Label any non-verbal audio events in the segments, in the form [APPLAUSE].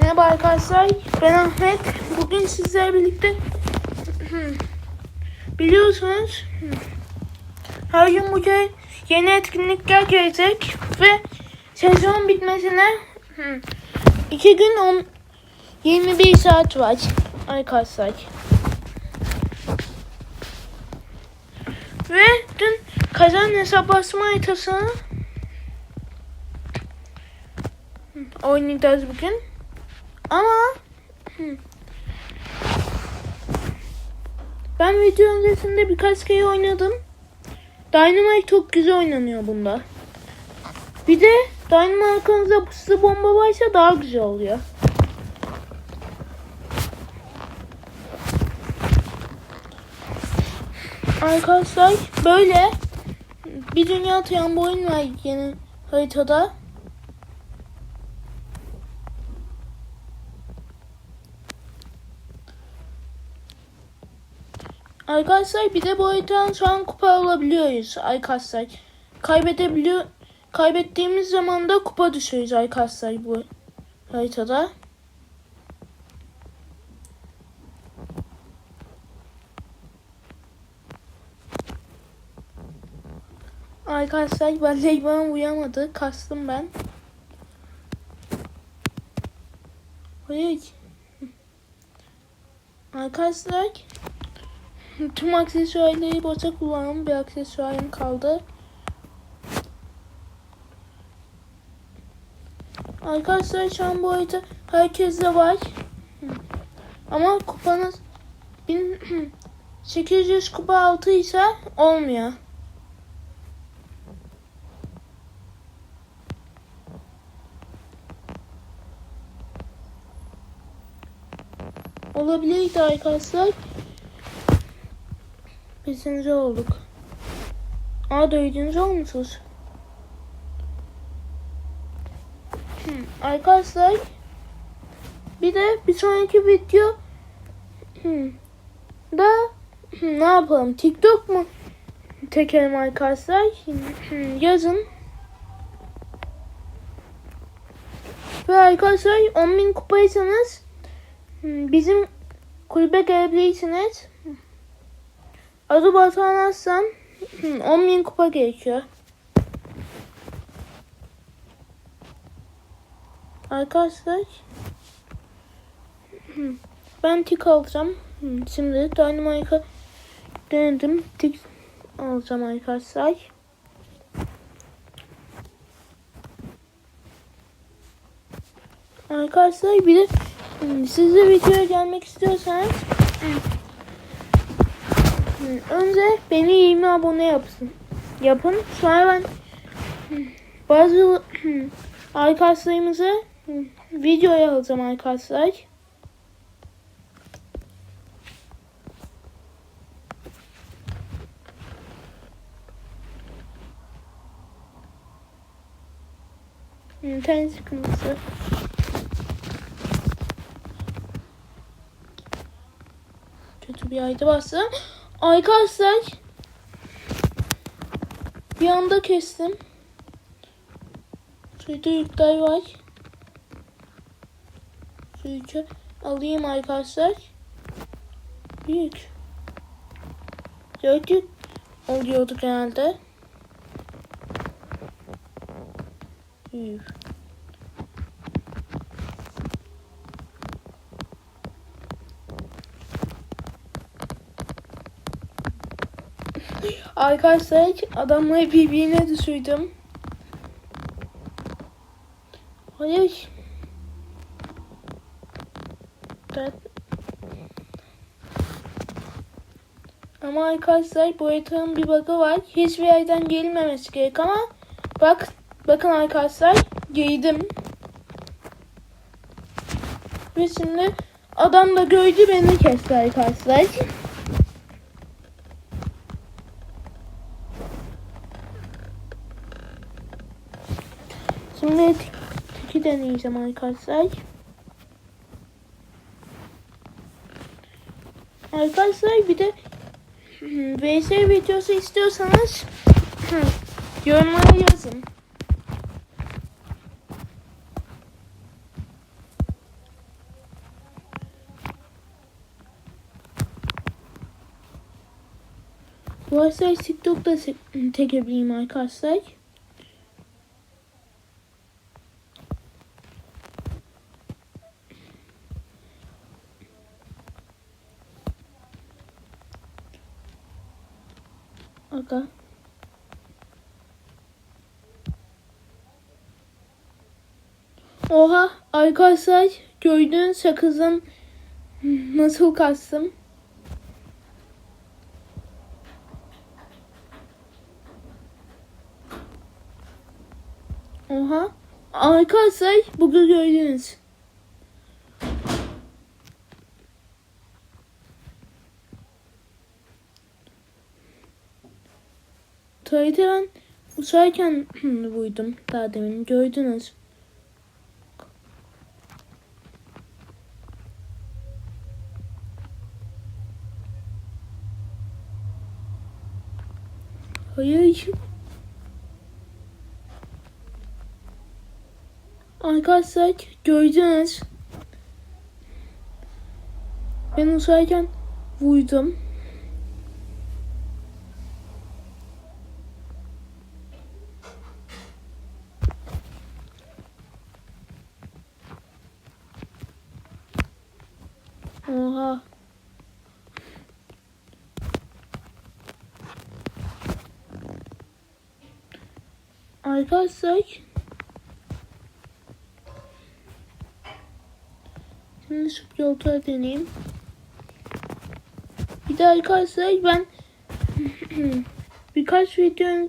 Merhaba arkadaşlar, ben Ahmet. Bugün sizlerle birlikte biliyorsunuz her gün bugün yeni etkinlikler gelecek ve sezon bitmesine iki gün on, 21 saat var arkadaşlar. Ve dün kazan hesaplaşma haritasını oynayacağız bugün. Ama ben video öncesinde birkaç kere oynadım. Dynamite çok güzel oynanıyor bunda. Bir de Dynamite arkanızda puslu bomba varsa daha güzel oluyor. Arkadaşlar böyle bir dünya trambolin var yeni haritada. Arkadaşlar bir de bu haritadan şu an kupa alabiliyoruz arkadaşlar. Kaybedebiliyor kaybettiğimiz zaman da kupa düşüyoruz arkadaşlar bu haritada. Arkadaşlar vallahi bana uyamadı. Kastım ben. Hayır. Arkadaşlar tüm aksesuarları boşa kullandım. Bir aksesuarım kaldı. Arkadaşlar şu an bu arada herkeste var. Ama kupanız 1800 [CLEARS THROAT] kupa altı ise olmuyor. Olabilirdi arkadaşlar. Beşinci olduk. Aa dördüncü olmuşuz. Hmm, arkadaşlar bir de bir sonraki video hmm, da hmm, ne yapalım TikTok mu çekelim arkadaşlar Hmm, yazın ve arkadaşlar 10.000 kupaysanız hmm, bizim kulübe gelebilirsiniz. Adı Batuhan Aslan 10.000 kupa gerekiyor. Arkadaşlar ben tik alacağım. Şimdi Dynamite'a denedim. Tik alacağım arkadaşlar. Arkadaşlar bir de siz de videoya gelmek istiyorsanız önce beni 20 abone yapsın. Yapın. Sonra ben bazı [CLEARS THROAT] arkadaşlarımızı videoya alacağım arkadaşlar. İnternet sıkıntısı. Kötü bir ayda bastım. Arkadaşlar bir anda kestim. Şurada yükler var. Şu alayım arkadaşlar. Büyük. Dört yük oluyordu genelde. Büyük. Arkadaşlar adamları birbirine düşürdüm. Hayır. Evet. Ama arkadaşlar bu haritanın bir bug'ı var. Hiçbir yerden gelmemesi gerek ama bak bakın arkadaşlar girdim. Ve şimdi adam da gördü beni kesti arkadaşlar. Şimdi tiki deneyeceğim arkadaşlar. Arkadaşlar bir de VS videosu istiyorsanız [LAUGHS] yorumlara yazın. Bu [LAUGHS] arkadaşlar TikTok'ta çekebileyim arkadaşlar. Aga. Oha arkadaşlar gördüğün sakızın nasıl kastım? Oha arkadaşlar bugün gördünüz. Tuvalete ben uçarken [CLEARS THROAT] buydum daha demin gördünüz. Hayır. Arkadaşlar gördünüz. Ben uçarken vurdum. Oha. Arkadaşlar Şimdi şu yolda deneyeyim. Bir de arkadaşlar ben [CLEARS THROAT] birkaç video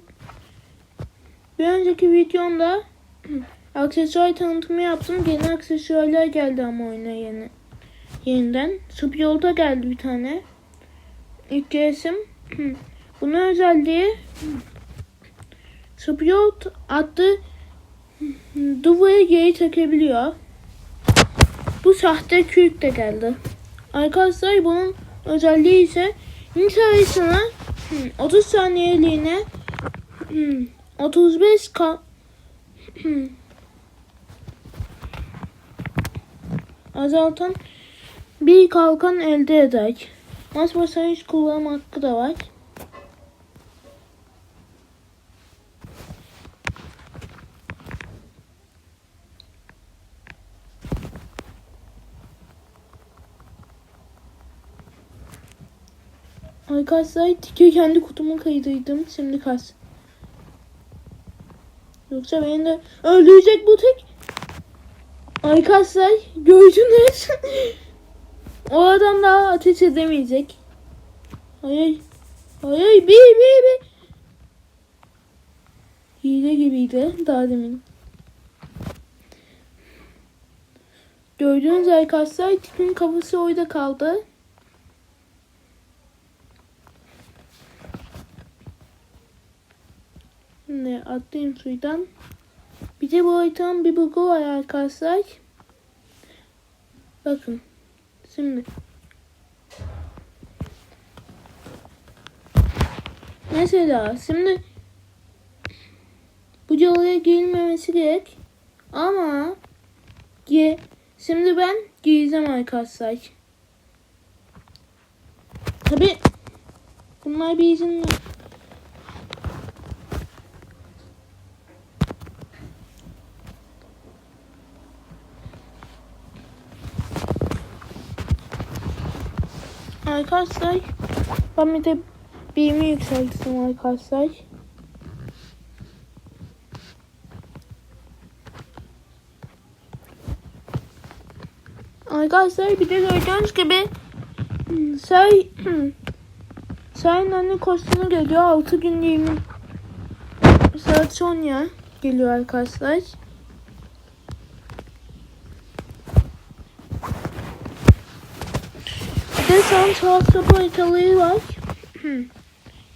bir önceki videomda [CLEARS THROAT] aksesuar tanıtımı yaptım. Yeni aksesuarlar geldi ama oyuna yeni. Yeniden. Yolda geldi bir tane. İlk resim. [CLEARS THROAT] Bunun özelliği Spiot attı duvara geri çekebiliyor. Bu sahte kürk de geldi. Arkadaşlar bunun özelliği ise int sayısını 30 saniyeliğine 35 ka azaltan bir kalkan elde eder. Mas basayış kullanım hakkı da var. Arkadaşlar tiki kendi kutumu kaydıydım. Şimdi kas. Yoksa beni de öldürecek bu tek. Arkadaşlar gördünüz. [LAUGHS] o adam daha ateş edemeyecek. Hayır. Hayır bir bir bir. Hile gibiydi daha demin. Gördüğünüz arkadaşlar tipin kafası orada kaldı. Şimdi atlayayım suydan. Bir de bu haritanın bir bugu var arkadaşlar. Bakın. Şimdi. Mesela şimdi bu calıya girilmemesi gerek. Ama ge şimdi ben gireceğim arkadaşlar. Tabi bunlar bir izin Arkadaşlar ben bir de birimi yükselttim arkadaşlar. Arkadaşlar bir de gördüğünüz gibi say [CLEARS THROAT] Sayın anne kostümü geliyor 6 gün 20 saat sonra geliyor arkadaşlar. Tuhaf kapı haritaları var.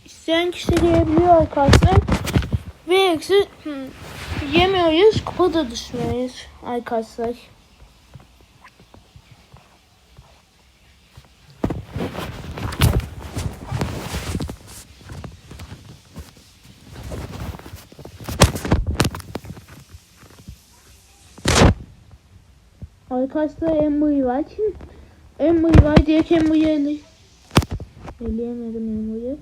İsteyen kişi girebiliyor arkadaşlar. Ve eksi yemiyoruz, kupa da düşmüyoruz arkadaşlar. Arkadaşlar Embu'yu var. Embu'yu var diye Embu'yu ele... Eleyemedim Embu'yu.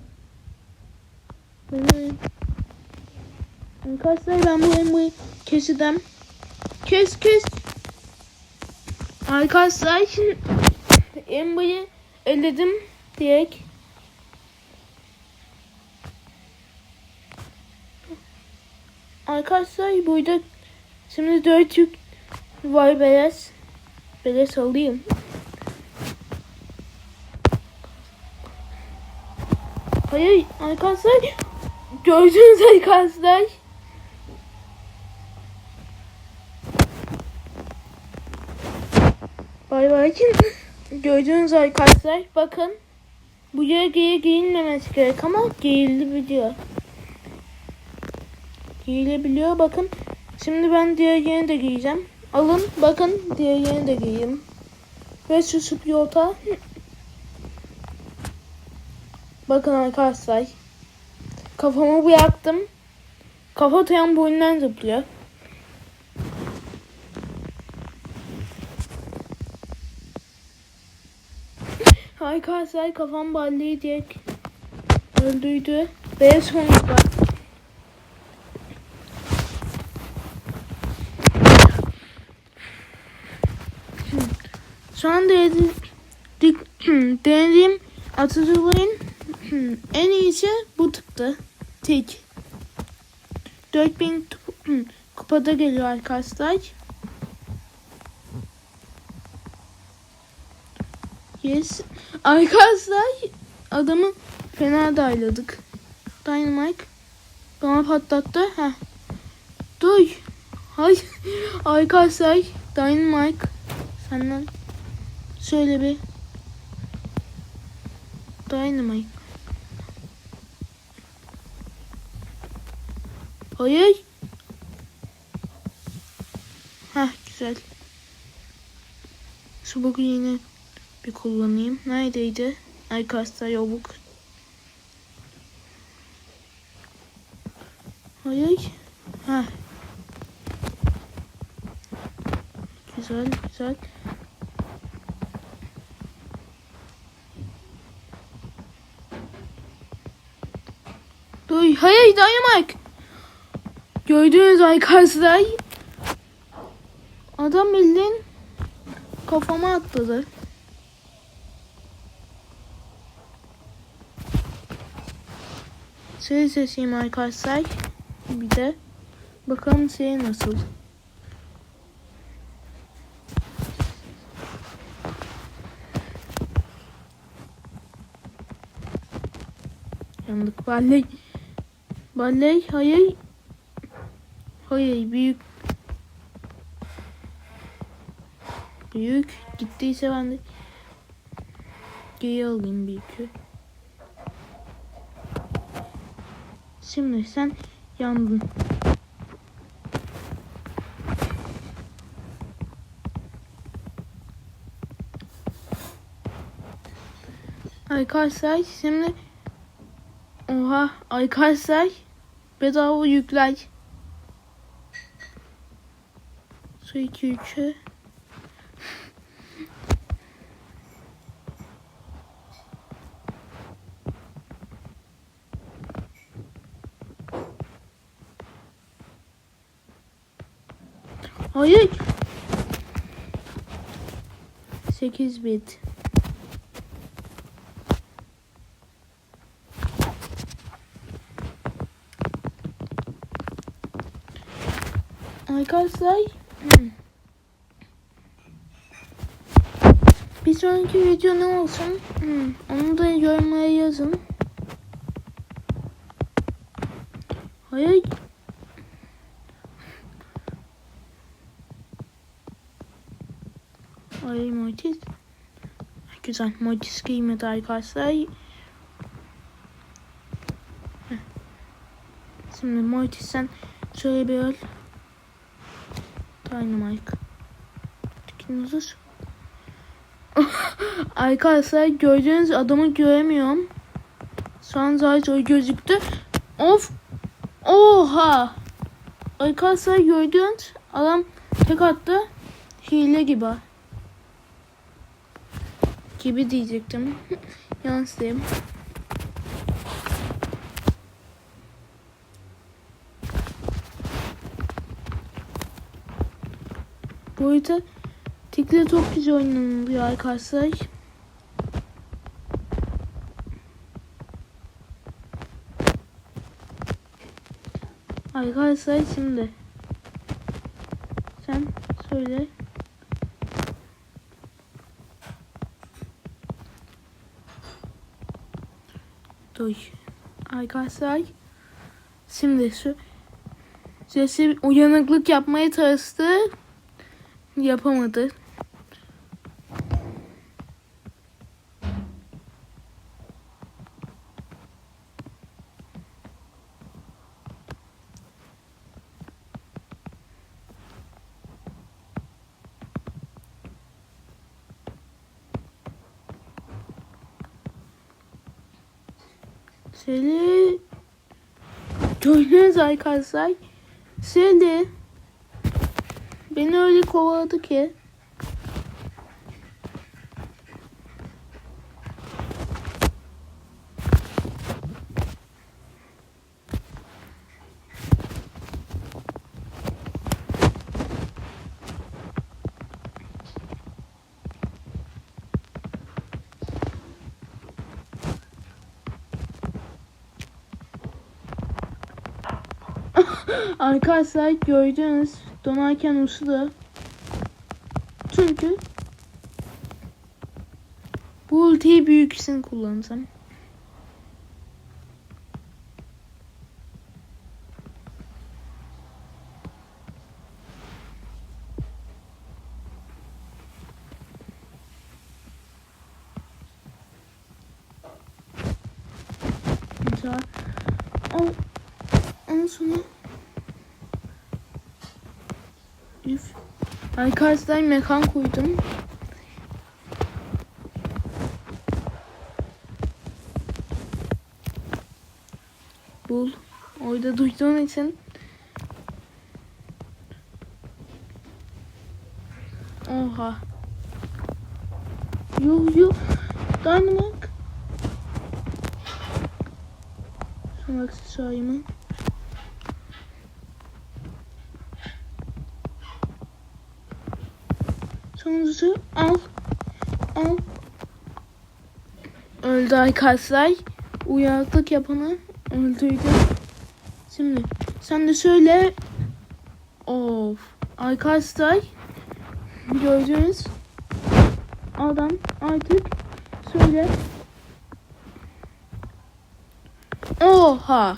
Benim- Arkadaşlar ben bu emri keseceğim. Kes kes. Arkadaşlar şimdi emriyi eledim direkt. Arkadaşlar burada şimdi dört yük var beyaz. Beyaz alayım. Hayır arkadaşlar gördünüz arkadaşlar. Bay bay. Gördüğünüz arkadaşlar bakın. Buraya giy giyinmemesi gerek ama giyilebiliyor. Giyilebiliyor bakın. Şimdi ben diğer yerini de giyeceğim. Alın bakın diğer yerini de giyeyim. Ve susup yolta. Bakın arkadaşlar. Kafamı bıraktım. Kafa tramboyundan zıplıyor. Arkadaşlar kafam balleyi direkt öldürdü. Beyaz sonuç var. Şu an denedim, [CLEARS THROAT] denediğim atıcıların en iyisi bu tıktı. Tek. 4000 tup- kupada geliyor arkadaşlar. Yes. Arkadaşlar adamı fena dayladık. Dynamite bana patlattı. Heh. Dur. Hay. [LAUGHS] Arkadaşlar Dynamite senden şöyle bir Dynamite. Hayır. Heh güzel. Şu bugün yine bir kullanayım. Neredeydi? Arkadaşlar yobuk. Hayır. Heh. Güzel güzel. Dur, hayır Dynamite. Gördüğünüz arkadaşlar. Adam bildiğin kafama atladı. Ses sesiyim arkadaşlar. Bir de bakalım şey nasıl. Yandık balley. Balley hayır. Hayır büyük. Büyük gittiyse ben de geri alayım büyükü. Şimdi sen yandın. Arkadaşlar şimdi Oha arkadaşlar bedava yükler. Su 2 3'ü. Hayır. 8 bit. Arkadaşlar. Bir sonraki video ne olsun Hmm, onu da yorumlara yazın. Hayır. Hayır Mortis. Güzel. Mortis giymedi arkadaşlar. Şimdi Mortis sen şöyle bir öl. Dynamite. Dinozor. [LAUGHS] Arkadaşlar gördüğünüz adamı göremiyorum. Şu an zaten gözüktü. Of. Oha. Arkadaşlar gördüğünüz adam tek attı. Hile gibi. Gibi diyecektim. [LAUGHS] Yanlış Arada Tikle çok güzel oynanılıyor arkadaşlar. Arkadaşlar şimdi sen söyle. Dur. Arkadaşlar şimdi şu Jesse uyanıklık yapmaya çalıştı. Yapamadı. Seli Gördünüz arkadaşlar. Seli Beni öyle kovaladı ki. [LAUGHS] Arkadaşlar gördünüz donarken uçtu. Çünkü bu ultiyi büyük için kullansam. Mesela al ondan sonra Arkadaşlar mekan koydum. Bul. Orada duyduğun için. Oha. Yo yo. Dynamite. Son aksesuarımı. Sonuncusu al. Al. Öldü arkadaşlar. Uyanıklık yapanı öldürdü. Şimdi sen de söyle. Of. Arkadaşlar gördünüz. Adam artık söyle. Oha.